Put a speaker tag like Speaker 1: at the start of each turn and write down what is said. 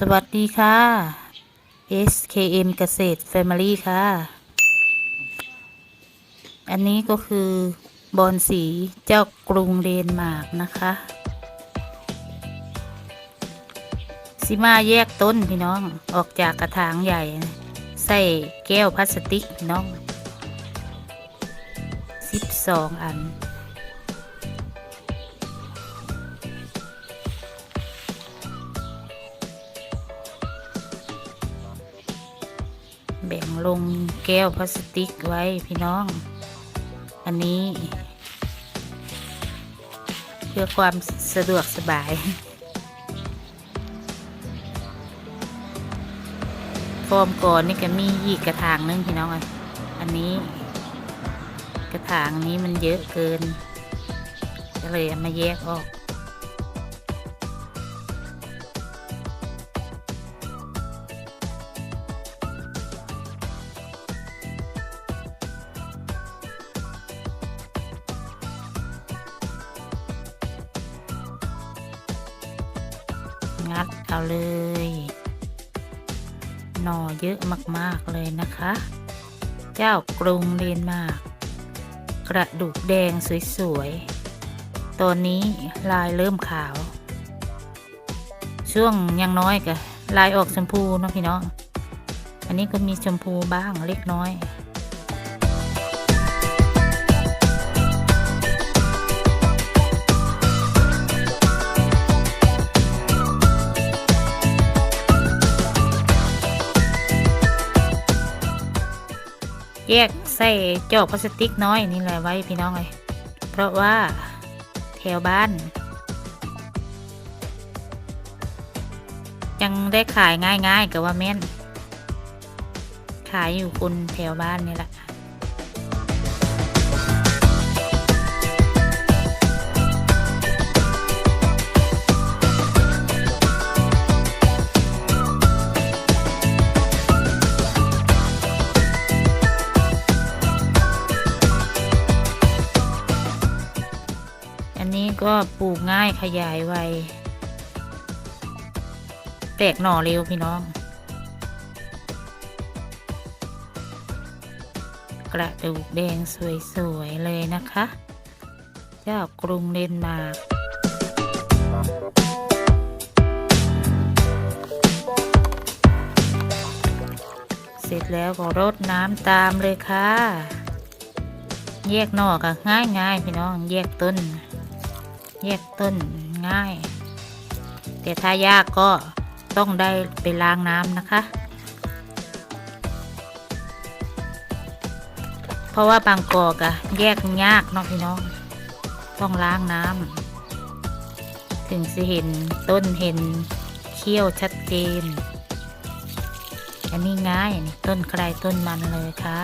Speaker 1: สวัสดีค่ะ SKM เกษตร Family ค่ะ อันนี้ก็คือบอนสีเจ้ากรุงเดนมาร์กนะคะสิมาแยกต้นพี่น้องออกจากกระถางใหญ่ ใส่แก้วพลาสติกพี่น้อง 12 อัน แบ่งลงแก้วพลาสติกไว้พี่น้อง อันนี้ เพื่อความสะดวกสบายฟอร์มก่อนนี่ก็มีอีกกระถางนึงพี่น้องอะอันนี้ กระถางนี้มันเยอะเกิน ก็เลยมาแยกออก งัดเอาเลย หน่อเยอะมากๆเลยนะคะ เจ้ากรุงเดนมาร์กกระดูกแดงสวยๆ ตอนนี้ลายเริ่มขาว ช่วงยังน้อยกะลายออกชมพูเนาะพี่น้อง อันนี้ก็มีชมพูบ้างเล็กน้อย แยกใส่จอกพลาสติกน้อยนี่แหละไว้พี่น้องเลย เพราะว่าแถวบ้าน ยังได้ขายง่ายๆกับว่าแม่น ขายอยู่คนแถวบ้านนี่แหละ นี้ก็ปลูกง่ายขยายไว แตกหน่อเร็วพี่น้อง กระดูกแดงสวยๆเลยนะคะ เจ้ากรุงเดนมาร์กเสร็จแล้วก็รดน้ำตามเลยค่ะ แยกหน่อก็ง่ายง่ายๆพี่น้อง แยกต้น แยกต้นง่าย แต่ถ้ายากก็ต้องได้ไปล้างน้ำนะคะ เพราะว่าบางกอกอะแยกยากเนาะพี่น้อง ต้องล้างน้ำถึงจะเห็นต้นเห็นเขี้ยวชัดเจนอันนี้ง่ายต้นใครต้นมันเลยค่ะ